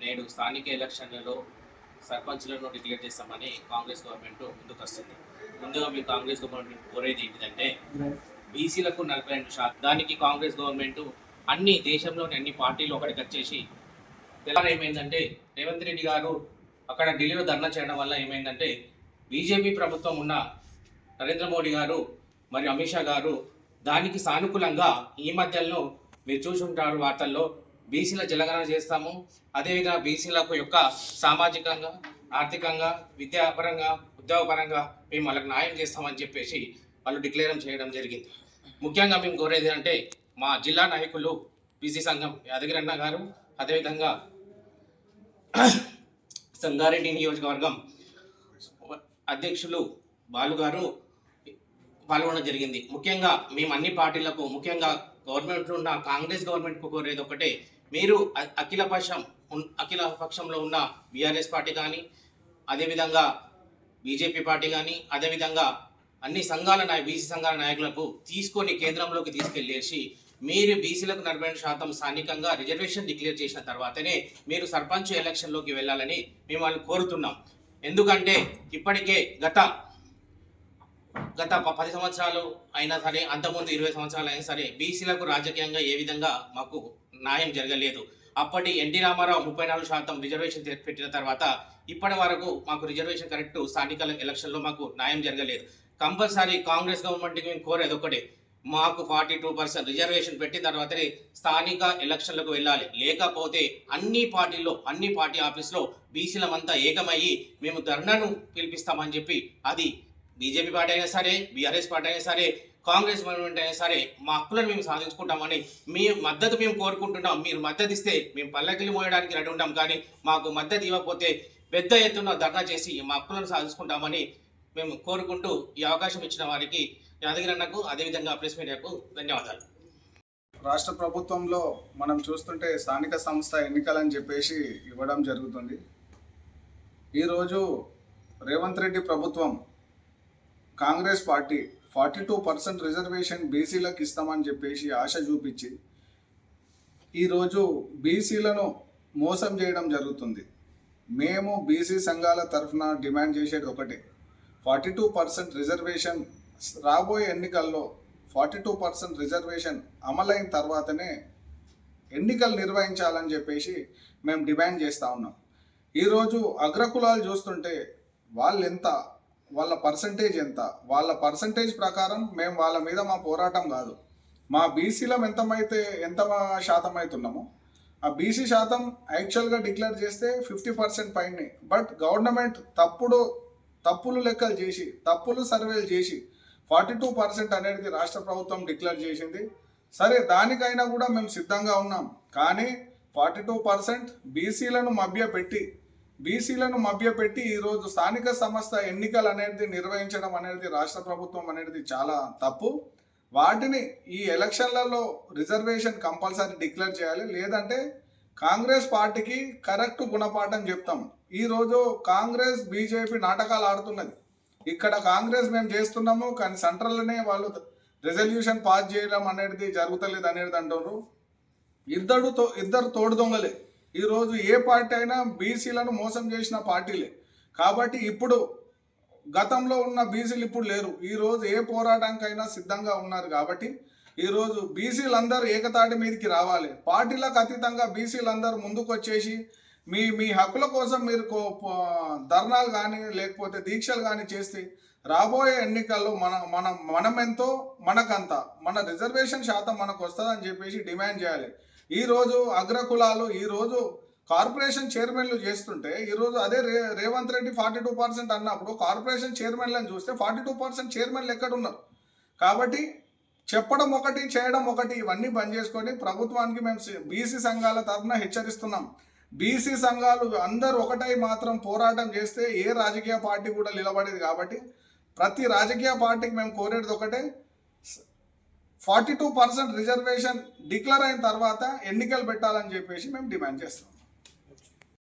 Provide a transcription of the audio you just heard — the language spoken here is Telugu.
నేడు స్థానిక ఎలక్షన్లలో సర్పంచ్లను డిక్లేర్ చేస్తామని కాంగ్రెస్ గవర్నమెంట్ ముందుకు వస్తుంది. ముందుగా మీ కాంగ్రెస్ గవర్నమెంట్ కోరేది ఏంటిదంటే బీసీలకు నలభై రెండు శాతం దానికి కాంగ్రెస్ గవర్నమెంట్ అన్ని దేశంలోని అన్ని పార్టీలు ఒకటికి వచ్చేసి తెలంగాణ ఏమైందంటే రేవంత్ రెడ్డి గారు అక్కడ ఢిల్లీలో ధర్నా చేయడం వల్ల ఏమైందంటే బీజేపీ ప్రభుత్వం ఉన్న నరేంద్ర మోడీ గారు మరియు అమిత్ షా గారు దానికి సానుకూలంగా ఈ మధ్యలో మీరు చూసుంటారు వార్తల్లో బీసీల జలగణన చేస్తాము. అదేవిధంగా బీసీలకు యొక్క సామాజికంగా ఆర్థికంగా విద్యాపరంగా ఉద్యోగపరంగా మేము వాళ్ళకి న్యాయం చేస్తామని చెప్పేసి వాళ్ళు డిక్లేర్ చేయడం జరిగింది. ముఖ్యంగా మేము కోరేది అంటే మా జిల్లా నాయకులు బీసీ సంఘం యాదగిరన్న గారు అదేవిధంగా సంగారెడ్డి నియోజకవర్గం అధ్యక్షులు బాలు గారు పాల్గొనడం జరిగింది. ముఖ్యంగా మేము అన్ని పార్టీలకు ముఖ్యంగా గవర్నమెంట్ ఉన్న కాంగ్రెస్ గవర్నమెంట్కు కోరేది ఒకటే మీరు అఖిల పక్షం ఉన్- అఖిల పక్షంలో ఉన్న బీఆర్ఎస్ పార్టీ కానీ అదేవిధంగా బీజేపీ పార్టీ కానీ అదేవిధంగా అన్ని సంఘాల నాయ బీసీ సంఘాల నాయకులకు తీసుకొని కేంద్రంలోకి తీసుకెళ్ళేసి మీరు బీసీలకు నలభై శాతం స్థానికంగా రిజర్వేషన్ డిక్లేర్ చేసిన తర్వాతనే మీరు సర్పంచ్ ఎలక్షన్లోకి వెళ్ళాలని మేము వాళ్ళు కోరుతున్నాం. ఎందుకంటే ఇప్పటికే గత గత పది సంవత్సరాలు అయినా సరే అంతకుముందు ఇరవై సంవత్సరాలు అయినా సరే బీసీలకు రాజకీయంగా ఏ విధంగా మాకు న్యాయం జరగలేదు. అప్పటి ఎన్టీ రామారావు ముప్పై నాలుగు శాతం రిజర్వేషన్ పెట్టిన తర్వాత ఇప్పటి వరకు మాకు రిజర్వేషన్ కరెక్ట్ స్థానిక ఎలక్షన్లో మాకు న్యాయం జరగలేదు. కంపల్సరీ కాంగ్రెస్ గవర్నమెంట్కి మేము కోరేది ఒకటే మాకు ఫార్టీ టూ పర్సెంట్ రిజర్వేషన్ పెట్టిన తర్వాతనే స్థానిక ఎలక్షన్లకు వెళ్ళాలి. లేకపోతే అన్ని పార్టీల్లో అన్ని పార్టీ ఆఫీస్లో బీసీలమంతా ఏకమయ్యి మేము ధర్నాను పిలిపిస్తామని చెప్పి అది బీజేపీ పార్టీ అయినా సరే బీఆర్ఎస్ పార్టీ అయినా సరే కాంగ్రెస్ గవర్నమెంట్ అయినా సరే మా హక్కులను మేము సాధించుకుంటామని మీ మద్దతు మేము కోరుకుంటున్నాం. మీరు మద్దతు ఇస్తే మేము పల్లకిలు మోయడానికి రెడీ ఉంటాం. కానీ మాకు మద్దతు ఇవ్వకపోతే పెద్ద ఎత్తున ధర్నా చేసి మా హక్కులను సాధించుకుంటామని మేము కోరుకుంటూ ఈ అవకాశం ఇచ్చిన వారికి యాదగిరి అన్నకు అదేవిధంగా ప్రెస్ మీడియాకు ధన్యవాదాలు. రాష్ట్ర ప్రభుత్వంలో మనం చూస్తుంటే స్థానిక సంస్థ ఎన్నికలని చెప్పేసి ఇవ్వడం జరుగుతుంది. ఈరోజు రేవంత్ రెడ్డి ప్రభుత్వం Congress party forty two percent reservation బీసీలకు ఇస్తామని చెప్పేసి ఆశ చూపించి ఈరోజు బీసీలను మోసం చేయడం జరుగుతుంది. మేము బీసీ సంఘాల తరఫున డిమాండ్ చేసేది ఒకటే. ఫార్టీ టూ పర్సెంట్ రిజర్వేషన్ రాబోయే ఎన్నికల్లో ఫార్టీ టూ పర్సెంట్ రిజర్వేషన్ అమలైన తర్వాతనే ఎన్నికలు నిర్వహించాలని చెప్పేసి మేము డిమాండ్ చేస్తూ ఉన్నాం. ఈరోజు అగ్రకులాలు చూస్తుంటే వాళ్ళు ఎంత వాళ్ళ పర్సంటేజ్ ఎంత? వాళ్ళ పర్సంటేజ్ ప్రకారం మేము వాళ్ళ మీద మా పోరాటం కాదు. మా బీసీలం ఎంతమైతే ఎంత శాతం అవుతున్నామో ఆ బీసీ శాతం యాక్చువల్గా డిక్లేర్ చేస్తే ఫిఫ్టీ పర్సెంట్ పైనే. బట్ గవర్నమెంట్ తప్పుడు తప్పులు లెక్కలు చేసి తప్పులు సర్వేలు చేసి ఫార్టీ టూ పర్సెంట్ అనేది రాష్ట్ర ప్రభుత్వం డిక్లేర్ చేసింది. సరే దానికైనా కూడా మేము సిద్ధంగా ఉన్నాం. కానీ ఫార్టీ టూ పర్సెంట్ బీసీలను మభ్యపెట్టి బీసీలను మభ్యపెట్టి ఈరోజు స్థానిక సంస్థ ఎన్నికలు అనేది నిర్వహించడం అనేది రాష్ట్ర ప్రభుత్వం అనేది చాలా తప్పు. వాటిని ఈ ఎలక్షన్లలో రిజర్వేషన్ కంపల్సరీ డిక్లేర్ చేయాలి. లేదంటే కాంగ్రెస్ పార్టీకి కరెక్ట్ గుణపాఠం చెప్తాం. ఈరోజు కాంగ్రెస్ బీజేపీ నాటకాలు ఆడుతున్నది. ఇక్కడ కాంగ్రెస్ మేము చేస్తున్నాము కానీ సెంట్రల్లోనే వాళ్ళు రెజల్యూషన్ పాస్ చేయడం అనేది జరుగుతలేదు అనేది అంటున్నారు. ఇద్దరు తో ఇద్దరు తోడు దొంగలే. ఈరోజు ఏ పార్టీ అయినా బీసీలను మోసం చేసిన పార్టీలే. కాబట్టి ఇప్పుడు గతంలో ఉన్న బీసీలు ఇప్పుడు లేరు. ఈరోజు ఏ పోరాటానికైనా సిద్ధంగా ఉన్నారు కాబట్టి ఈరోజు బీసీలందరూ ఏకతాటి మీదకి రావాలి. పార్టీలకు అతీతంగా బీసీలందరూ ముందుకు వచ్చేసి మీ మీ హక్కుల కోసం మీరు కో- ధర్నాలు కానీ లేకపోతే దీక్షలు కానీ చేస్తే రాబోయే ఎన్నికల్లో మన మనం మనం మనకంత మన రిజర్వేషన్ శాతం మనకు వస్తుందని చెప్పేసి డిమాండ్ చేయాలి. ఈరోజు అగ్రకులాలు ఈరోజు కార్పొరేషన్ చైర్మన్లు చేస్తుంటే ఈరోజు అదే రే Revanth Reddy forty two percent అన్నప్పుడు కార్పొరేషన్ చైర్మన్లను చూస్తే ఫార్టీ టూ పర్సెంట్ చైర్మన్లు ఎక్కడున్నారు? కాబట్టి చెప్పడం ఒకటి చేయడం ఒకటి ఇవన్నీ బంద్ చేసుకొని ప్రభుత్వానికి మేము బీసీ సంఘాల తరఫున హెచ్చరిస్తున్నాం. బీసీ సంఘాలు అందరూ ఒకటై మాత్రం పోరాటం చేస్తే ఏ రాజకీయ పార్టీ కూడా నిలబడేది కాబట్టి ప్రతి రాజకీయ పార్టీకి మేము కోరేది ఒకటే forty two percent reservation declare అయిన తర్వాత ఎన్నికలు పెట్టాలని చెప్పేసి మేము డిమాండ్ చేస్తాం